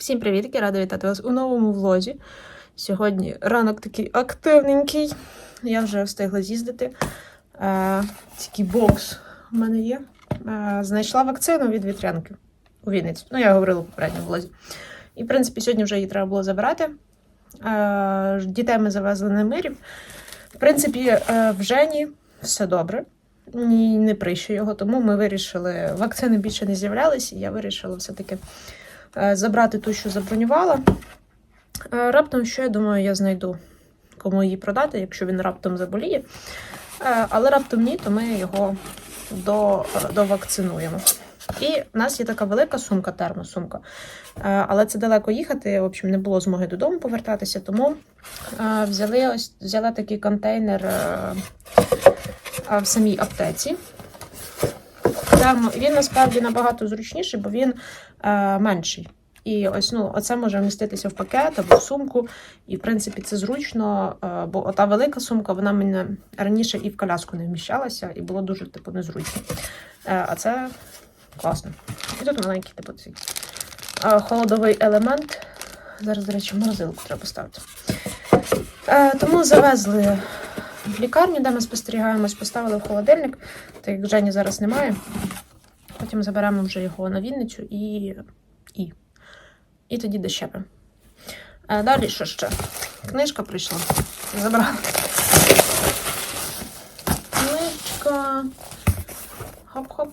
Всім привіт, я рада вітати вас у новому влозі. Сьогодні ранок такий активненький. Я вже встигла з'їздити. Е, такий бокс у мене є. Е, знайшла вакцину від вітрянки у Вінниці. Ну, я говорила в попередньому влозі. І, в принципі, сьогодні вже її треба було забирати. Е, дітей ми завезли на мирів. В принципі, в Жені все добре. Ні, не прищу його, тому ми вирішили, вакцини більше не з'являлись, і я вирішила все-таки забрати ту, що забронювала. Е, Раптом, що я думаю, я знайду кому її продати, якщо він раптом заболіє. Е, Але раптом ні, то ми його до, довакцинуємо. І в нас є така велика сумка, термосумка. Е, Але це далеко їхати. В общем, не було змоги додому повертатися, тому е, взяли ось взяла такий контейнер е, е, в самій аптеці. Термо, він насправді набагато зручніший, бо він е, менший. І ось ну, оце може вміститися в пакет або в сумку. І, в принципі, це зручно, е, бо ота велика сумка, вона мене раніше і в коляску не вміщалася, і було дуже типу, незручно. Е, а це класно. І тут маленький типу цей е, холодовий елемент. Зараз, до речі, морозилку треба поставити. Е, тому завезли в лікарню, де ми спостерігаємось, поставили в холодильник, так як Жені зараз немає. Потім заберемо вже його на Вінницю і. і. І тоді дощепи. А далі що ще? Книжка прийшла. Забрала. Книжка. Хоп-хоп.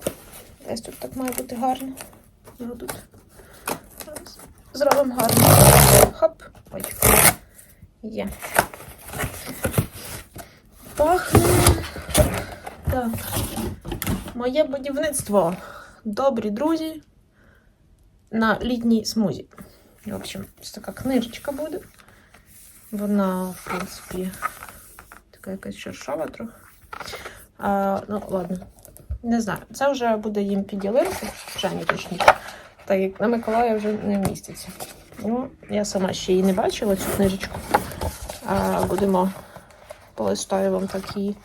Десь тут так має бути гарно. Його тут. Зробимо гарно. Хоп. Ой. Є. Пахне. Так. Моє будівництво. Добрі друзі на літній смузі. В общем, ось така книжечка буде. Вона, в принципі, така якась шершава трохи. А, ну, ладно. Не знаю. Це вже буде їм під ялинку, Жені точніше. Так як на Миколая вже не вміститься. Ну, я сама ще її не бачила, цю книжечку. А, будемо полистаю вам так її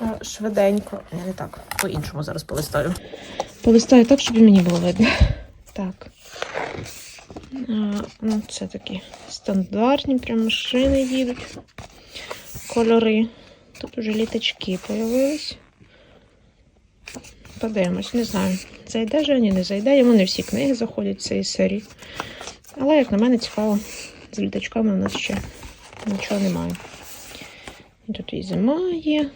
а, швиденько. Ні, не так. По-іншому зараз полистаю. Полистаю так, щоб і мені було видно. Так. Ну, це такі стандартні прям машини їдуть. Кольори. Тут уже літачки появились. Подивимось, не знаю. Зайде Жені, не зайде. Йому не всі книги заходять з цієї серії. Але, як на мене, цікаво, з літачками у нас ще нічого немає. Тут і зима є.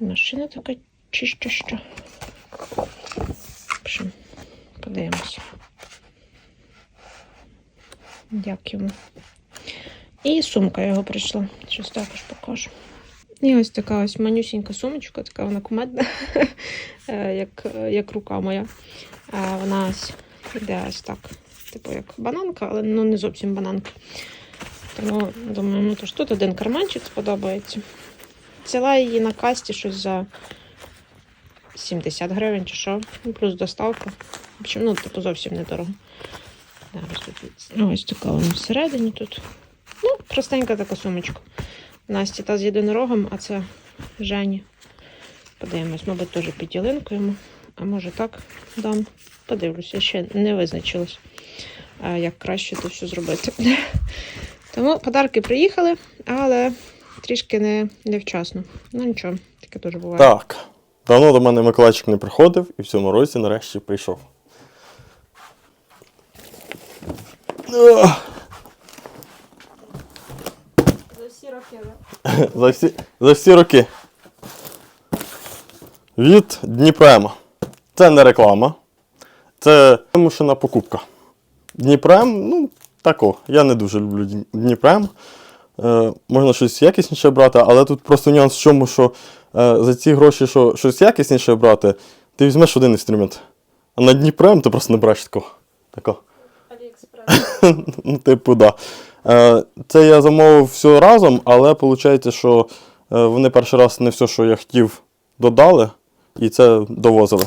І машина така чища що. В общем, подивимося. Дякуємо. І сумка його прийшла. Щось також покажу. І ось така ось манюсінька сумочка, така вона кумедна, е, як, як рука моя. Вона ось йде ось так, типу як бананка, але ну не зовсім бананка. Тому думаю, ну то ж тут один карманчик сподобається. Взяла її на касті щось за 70 гривень чи що, ну, плюс доставка. В общем, ну, типу, зовсім недорого. Да, ось, така вона всередині тут. Ну, простенька така сумочка. Насті та з єдинорогом, а це Жені. Подивимось, мабуть, теж під ялинку. А може так дам. Подивлюся, ще не визначилась, як краще це все зробити. Тому подарки приїхали, але трішки не, невчасно. Ну нічого, таке теж буває. Так. Давно до мене Миколайчик не приходив і в цьому році нарешті прийшов. За всі роки, За всі, за всі роки. Від Дніпрема. Це не реклама. Це вимушена покупка. Дніпрем, ну, тако. Я не дуже люблю Дніпрем. Е, можна щось якісніше брати, але тут просто нюанс в чому, що е, за ці гроші, що щось якісніше брати, ти візьмеш один інструмент. А на Дніпрем ти просто не береш такого. Тако. Ну, типу, да. Е, Це я замовив все разом, але виходить, що е, вони перший раз не все, що я хотів, додали, і це довозили.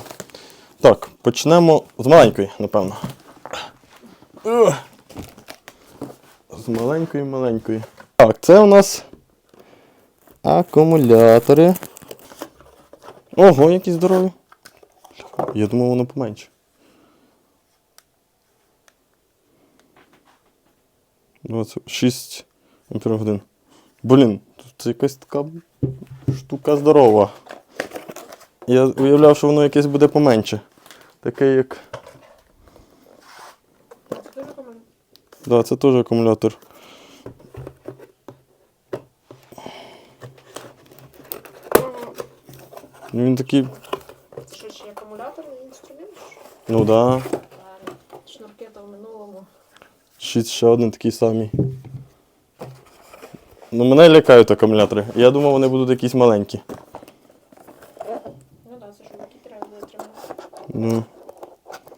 Так, почнемо з маленької, напевно з маленької маленької. Так, це у нас акумулятори. Ого, які здорові. Я думав, воно поменше. Оце 6 ампер годин. Блін, тут це якась така штука здорова. Я уявляв, що воно якесь буде поменше. Таке як... Да, це теж акумулятор. Ну, Він такий. Що ще акумуляторний інструмент? Ну да. Шнурки то в минулому. Ще, ще один такий самий. Ну, мене лякають акумулятори. Я думав, вони будуть якісь маленькі. Ну так, це ж які треба було тримати. Ну,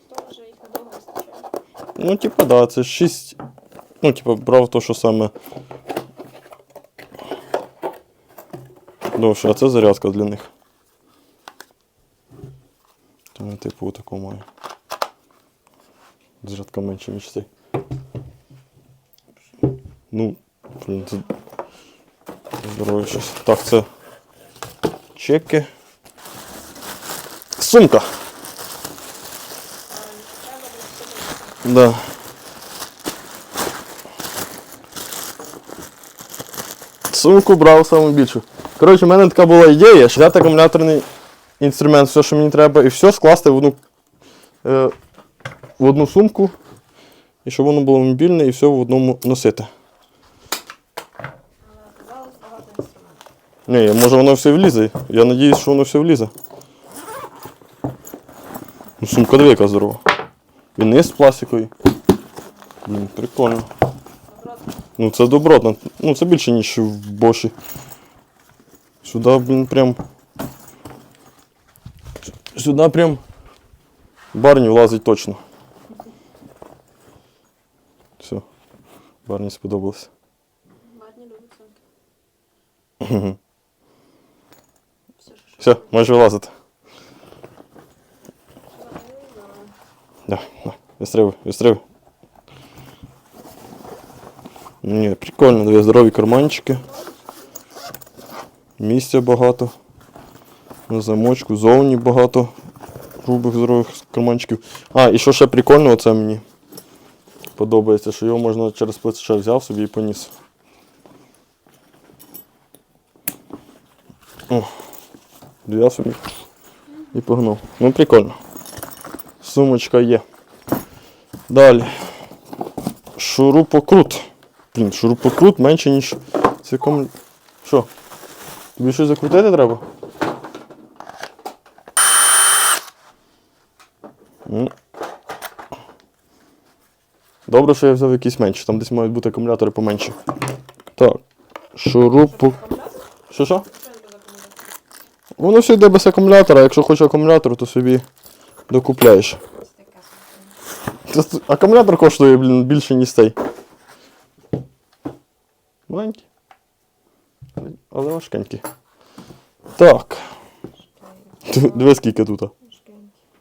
То вже їх надовго вистачає. ну типа, да, це 6. Ну, типа, брав то, що саме. Довше, а це зарядка для них. Тому, типу, таку маю. Зарядка менше, ніж цей. Ну, блін, це здорове щось. Так, це чеки. Сумка. Да. Сумку брав саму більшу. Коротше, в мене така була ідея, що взяти акумуляторний інструмент, все, що мені треба, і все скласти в одну, е, в одну сумку, і щоб воно було мобільне і все в одному носити. Ні, може воно все влізе. Я надіюсь, що воно все влізе. Ну, сумка диви, яка здорова. І низ пластиковий. Блін, прикольно. Добротно. Ну це добротно. Ну це більше, ніж в боші. Сюди, блін, прям. Сюди прям барні влазить точно. Все. Барні сподобалось. Ладні любить сумки. Все, що Все, можеш вилазити. шукала. Да, да. Вистрибуй, вистрибуй. Ні, прикольно, дві здорові карманчики. Місця багато. На замочку, зовні багато грубих здорових карманчиків. А, і що ще прикольно, це мені подобається, що його можна через плече взяв собі і поніс. О, взяв собі і погнав. Ну прикольно. Сумочка є. Далі. Шурупокрут. Блін, шурупокрут менше, ніж це кому. Що? Тобі щось закрутити треба? Добре, що я взяв якийсь менший. Там десь мають бути акумулятори поменші. Так. Шурупок. Що що? Воно все йде без акумулятора, якщо хочеш акумулятор, то собі докупляєш. Акумулятор коштує, блін, більше, ніж цей. Маленький. Але важкенький. Так. Д- Диви, скільки тут.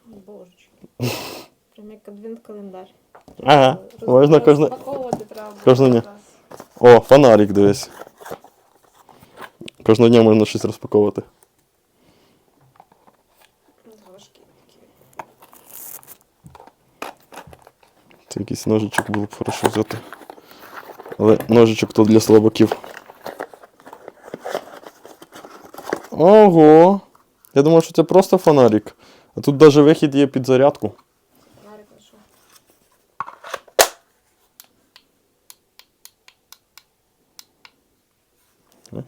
Божечки. Прям як адвент-календар. Ага. Можна кожне. Кожного дня. О, фонарик дивись. Кожного дня можна щось розпаковувати. Це якийсь ножичок було б хорошо взяти. Але ножичок то для слабаків. Ого! Я думав, що це просто фонарик. А тут навіть вихід є під зарядку. Фонарик фонарик.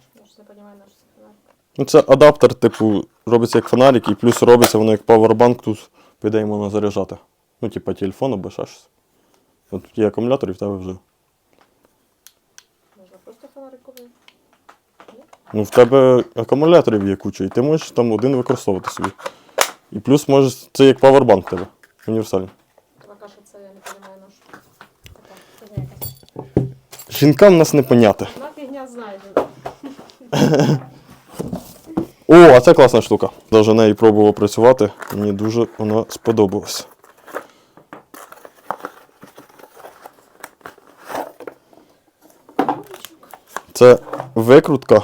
Ну, це адаптер, типу, робиться як фонарик, і плюс робиться воно як павербанк, тут піде йому можна заряджати. Ну, типа телефон або ще щось. От є акумулятор і в тебе вже. Можна просто фонарик купити. Ну, в тебе акумуляторів є куча, і ти можеш там один використовувати собі. І плюс можеш, це як павербанк в тебе. Універсальний. Поки що це я не розумію, на що. Така, фігня. Жінкам нас не поняти. Одна фігня знайдена. О, а це класна штука. Даже нею пробував працювати. Мені дуже вона сподобалась. Це викрутка.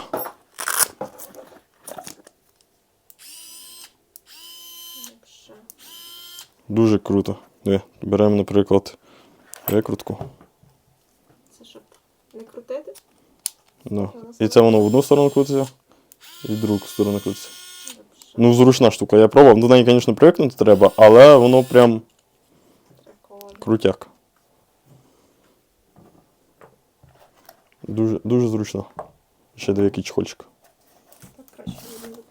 Якщо. Дуже круто. Диви, Беремо, наприклад, викрутку. Це щоб Не крутити? Да. І це воно в одну сторону крутиться, і в другу сторону крутиться. Ну, зручна штука. Я пробував. До неї, звісно, привикнути треба, але воно прям крутяк. Дуже, дуже зручно. Ще деякий чехольчик. Так краще буде.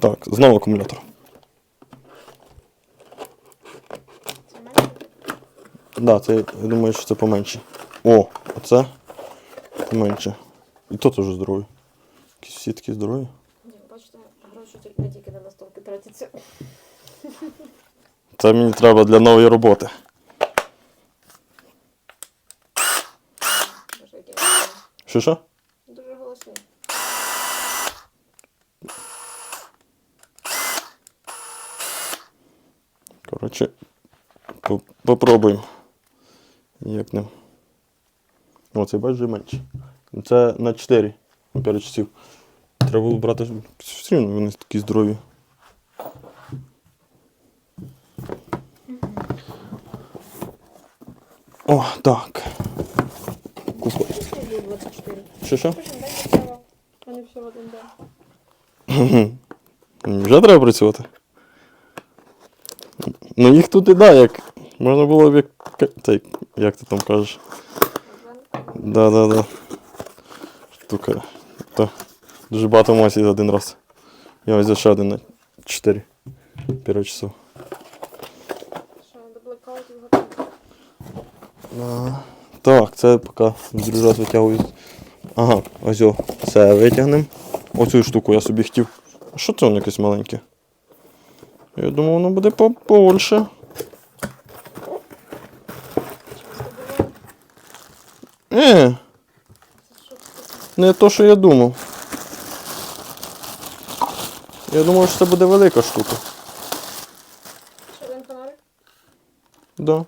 Так, знову акумулятор. Це менше? Так, да, це, я думаю, що це поменше. О, оце поменше. І то теж здоровий. Якісь всі такі здорові. Ні, бачите, гроші тільки не тільки на настолки тратяться. Це мені треба для нової роботи. Що що? дуже голосні. Коротше, попробуємо. Як ним. О, це бачиш менше. Це на 4 5 часів. Треба було брати. Все рівно вони такі здорові. О, так. Купа. Що що? Не. Вже треба працювати. Ну їх тут і да, як. Можна було б як. Та, як ти там кажеш? Да, да, да. Штука. То дуже багато емоцій за один раз. Я ось ще один на 4 5 часов. Що, до блекаутів готові? Так, це поки в другий раз витягую. Ага, ось о, це витягнемо. Оцю штуку я собі хотів. Що це воно якесь маленьке? Я думав, воно буде побольше. Е, не то, що я думав. Я думав, що це буде велика штука. Ще один фонарик? Да.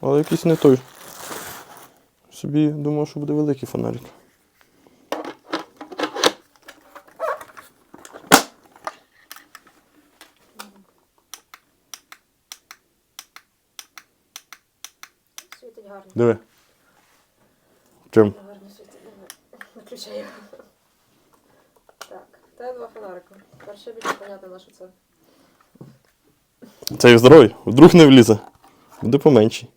Але якийсь не той. Собі думав, що буде великий фонарик. Світить гарно. Диви. Чим? Гарно світить. Виключаю. Так, це два фонарика. Тепер ще більше понятно, на що це. Цей здоровий, вдруг не влізе. Буде поменший.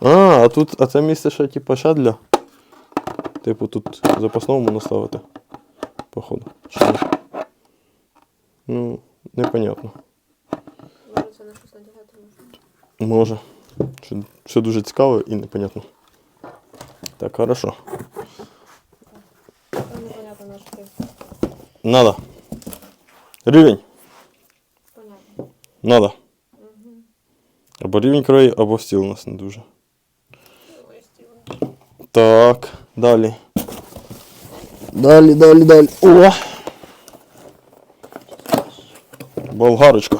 А, а тут, а це місце ще типу ще для. Типу тут запасного можна ставити. Походу. Чи ні? Ну, непонятно. Може це на щось надягати можна. Може. Все, все дуже цікаво і непонятно. Так, хорошо. Там непонятно на що це. Надо. Рівень. Понятно. Надо. Угу. Або рівень краю, або стіл у нас не дуже. Ой, Стівен. Так, далі. Далі, далі, далі. О! Болгарочка.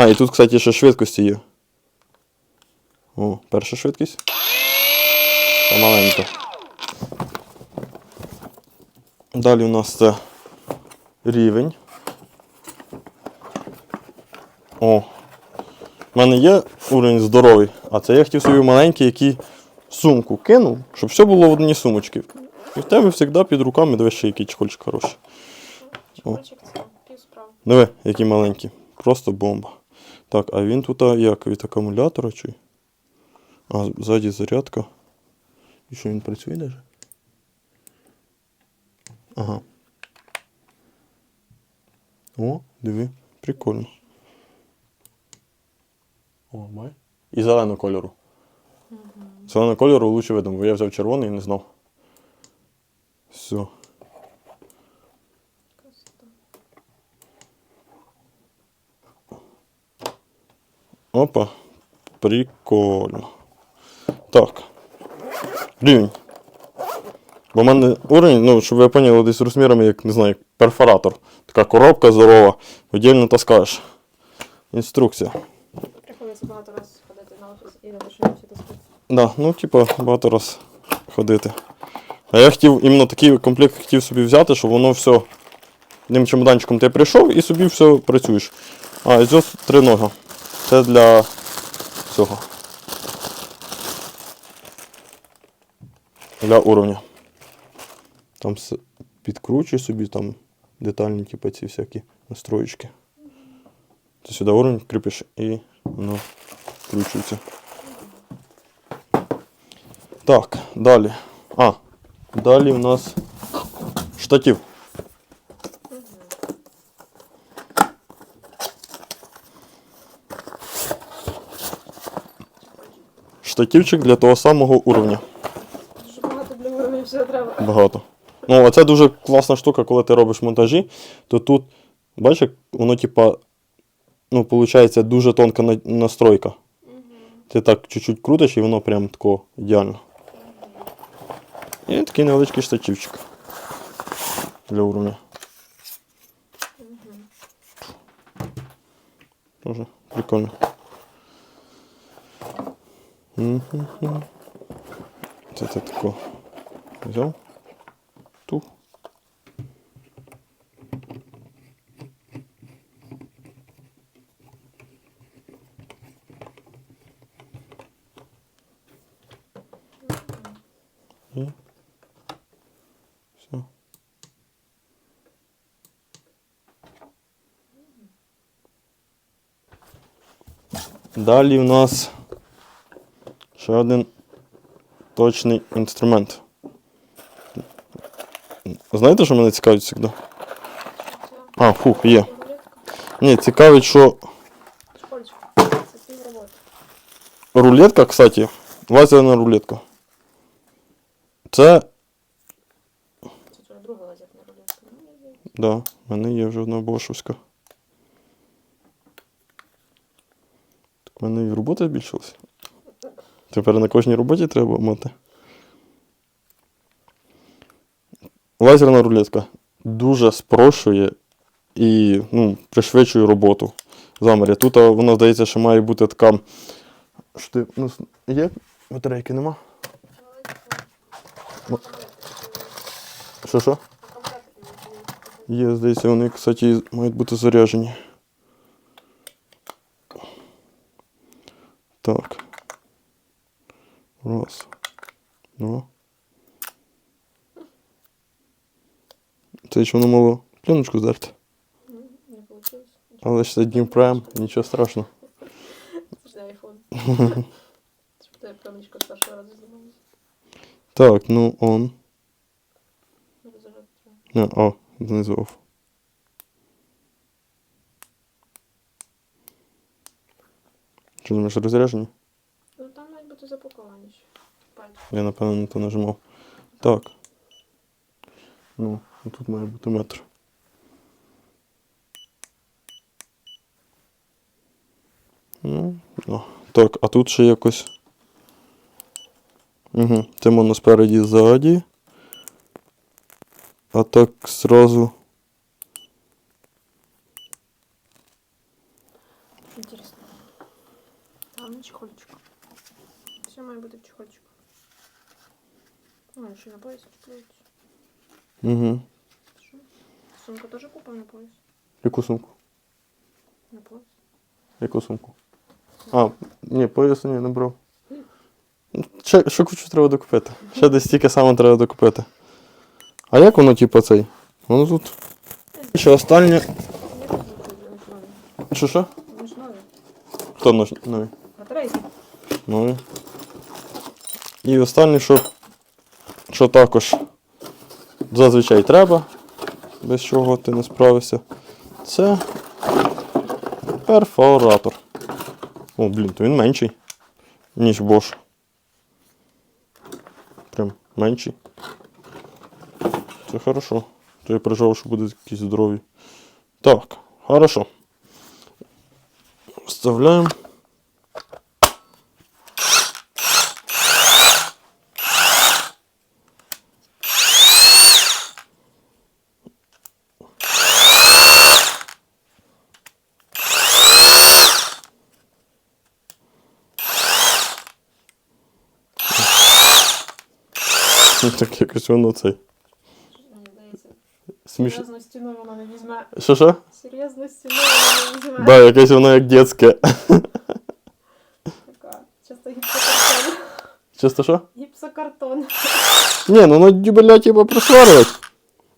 А, і тут, кстати, ще швидкості є. О, перша швидкість. Та маленька. Далі у нас це рівень. О. У мене є уровень здоровий, а це я хотів собі маленький, який сумку кинув, щоб все було в одній сумочці. І в тебе завжди під руками дивись ще який чехольчик хороший. Чехольчик це пів справ. Диви, який маленький. Просто бомба. Так, а він тут як від акумулятора чи? А, ззаді зарядка. І що він працює навіть? Ага. О, диви, прикольно. О, май. І зеленого кольору. Зеленого кольору лучше видно, бо я взяв червоний і не знав. Все. Опа. Прикольно. Так. Рівень. Бо в мене уровень, ну, щоб ви поняли, десь розмірами, як, не знаю, як перфоратор. Така коробка здорова, віддільно таскаєш. Інструкція. Приходиться багато разів ходити на офіс і не лише всі таскати. Да, ну, типа, багато раз ходити. А я хотів іменно такий комплект хотів собі взяти, щоб воно все одним чемоданчиком ти прийшов і собі все працюєш. А, і ось три ноги. Це для цього. Для уровня. Там підкручуй собі там детальні, типу, ці всякі настроєчки. Ти сюди уровень кріпиш і воно вкручується. Так, далі. А, далі в нас штатив. Штативчик для того самого уровня. Дуже багато для уровня всього треба. Багато. Ну, а це дуже класна штука, коли ти робиш монтажі, то тут, бачиш, воно, типа, ну, виходить, дуже тонка на- настройка. Ти так чуть-чуть крутиш і воно прям тако ідеально. І такий невеличкий штативчик для уровня. Тоже прикольно. Це ти тако взяв. Тух. І все. Далі в нас ще один точний інструмент. Знаєте, що мене цікавить завжди? А, фух, є. Ні, цікавить, що Школьчик. Це пів роботи. рулетка, кстати, лазерна рулетка. Це, Це твоя друга лазерна рулетка. Ну, я її- да, в мене є вже одна бошовська. Так в мене і робота збільшилася. Тепер на кожній роботі треба мати. Лазерна рулетка дуже спрощує і ну, пришвидшує роботу замірі. Тут вона здається, що має бути така. Що ти, ну, є батарейки нема? Що що? Є, здається, вони, кстати, мають бути заряджені. Так. Раз. Два. Це що воно мало пленочку здерти. М, Не вийшло. Але ж це Дніпрем, нічого страшного. Це ж не айфон. Щоб тебе пленочка з першого разу знімалася. Так, ну он. Розажати треба. Не, о, знизу оф. Що думаєш, розряджені? Ну бути запаковані. Я напевно на то нажимав. Так. Ну, тут має бути метр. Ну, о. Так, а тут ще якось. Угу. Це спереді ззаді. А так зразу. Інтересно. Там чехольчик. Все має бути в чехольчику. О, ще на пояс чіпляється. Угу. Сумку теж купив на пояс? Яку сумку? На пояс. Яку сумку? А, ні, поясу ні, не брав. Ще, ще кучу треба докупити. Ще десь стільки саме треба докупити. А як воно, типу, цей? Воно тут. Ще останнє. Нові. Що що? Вони ж нові. Хто нож? Новий? Батарейки. Новий. І останнє, що, що також зазвичай треба, без чого ти не справишся, це перфоратор. О, блін, то він менший, ніж Bosch. Прям менший. Це хорошо. То я переживав, що буде якийсь здоровий. Так, хорошо. Вставляємо. Так якось воно цей. Мені здається, Смішно. серйозно стіною вона не візьме. Що що? Серйозно стіною вона не візьме. Да, якесь воно як дитяче. Така часто гіпсокартон. Чисто що? Гіпсокартон. Ні, ну на дюбеля типа присварювати.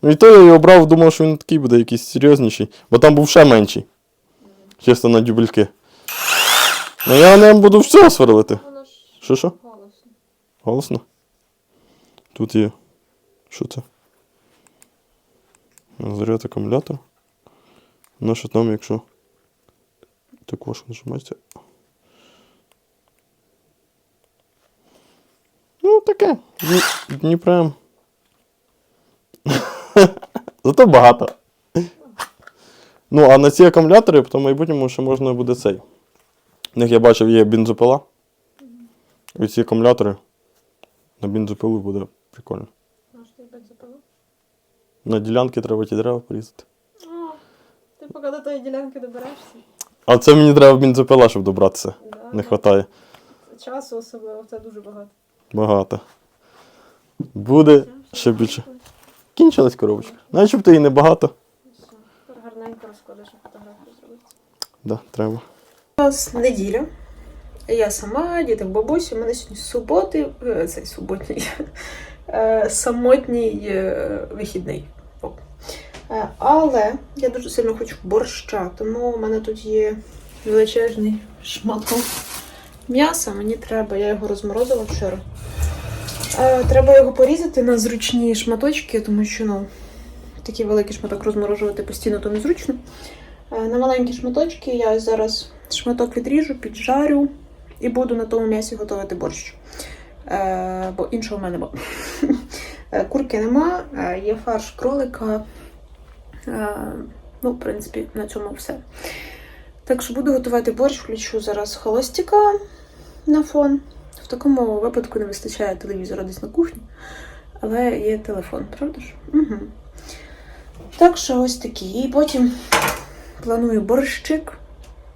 Ну і то я його брав, думав, що він такий буде якийсь серйозніший, бо там був ще менший. Чисто на дюбельки. Ну я ним буду все сверлити. Воно ж Що що? голосно. Голосно? Тут є. Що це? Заряд акумулятор. Що там, якщо. Також нажимається. Ну, таке. Дні, Дніпрем. Зато багато. Ну, а на ці акумулятори, то в майбутньому ще можна буде цей. У них я бачив є бензопила. І ці акумулятори на бензопилу буде прикольно. Може, ти бензопилу? На ділянки треба ті дерева порізати. О, ти поки до тої ділянки доберешся. А це мені треба бензопила, щоб добратися. Да, Не вистачає. Часу особливо, це дуже багато. Багато. Буде ще більше. Кінчилась коробочка. Начебто і небагато. Все. Тепер гарненько розкладеш фотографію зробити. Да, треба. У нас неділя. Я сама, діти в бабусі. У мене сьогодні суботи, е, цей суботній, самотній е, вихідний. Е, Але я дуже сильно хочу борща, тому у мене тут є величезний шматок м'яса. Мені треба, я його розморозила вчора. Е, Треба його порізати на зручні шматочки, тому що ну, такий великий шматок розморожувати постійно то незручно. Е, На маленькі шматочки я зараз шматок відріжу, піджарю і буду на тому м'ясі готувати борщ. Е, бо іншого в мене нема. Е, Курки нема, е, є фарш кролика. Ну, в принципі, на цьому все. Так що буду готувати борщ, включу зараз холостяка на фон. В такому випадку не вистачає телевізора десь на кухні, але є телефон, правда ж? Угу. Так що ось такі. І потім планую борщик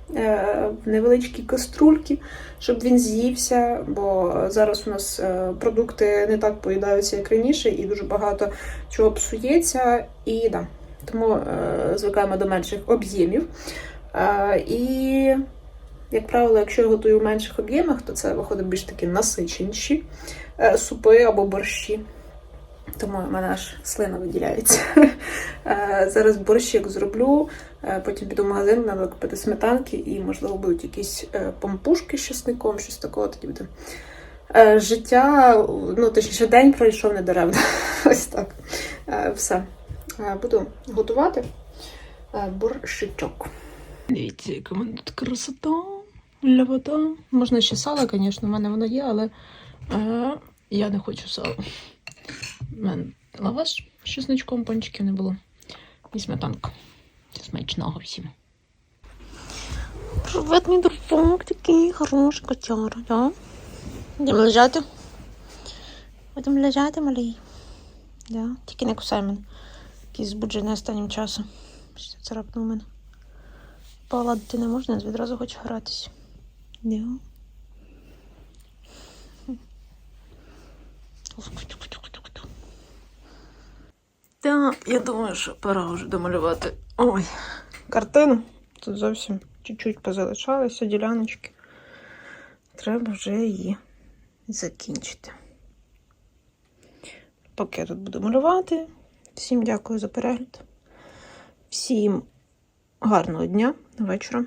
в невеличкій каструльці, щоб він з'ївся, бо зараз у нас е, продукти не так поїдаються, як раніше, і дуже багато чого псується. І да, тому е, звикаємо до менших об'ємів. Е, і, як правило, якщо я готую в менших об'ємах, то це виходить більш такі насиченіші е, супи або борщі. Тому в мене аж слина виділяється. Е, Зараз борщик зроблю, е, потім піду в магазин, треба купити сметанки і, можливо, будуть якісь е, пампушки з чесником, щось такого тоді буде. Життя, ну точніше, день пройшов недаремно. Ось так. Все. Буду готувати борщичок. Дивіться, яка мене тут красота, ляпота. Можна ще сало, звісно, в мене воно є, але е, я не хочу сала. У мене лаваш з чесночком, пончиків не було. І сметанка. Смачного всім. Привет, мій дружок, такий хороший котяра, да? Будемо лежати. Будемо лежати, малий. Да? Тільки не кусай мене. Якийсь збуджений останнім часом. Що царапнув мене. Погладити не можна, відразу хочу гратись. Да. Так, я думаю, що пора вже домалювати. Ой, картину. Тут зовсім чуть-чуть позалишалися діляночки. Треба вже її закінчити. Поки я тут буду малювати. Всім дякую за перегляд. Всім гарного дня, вечора.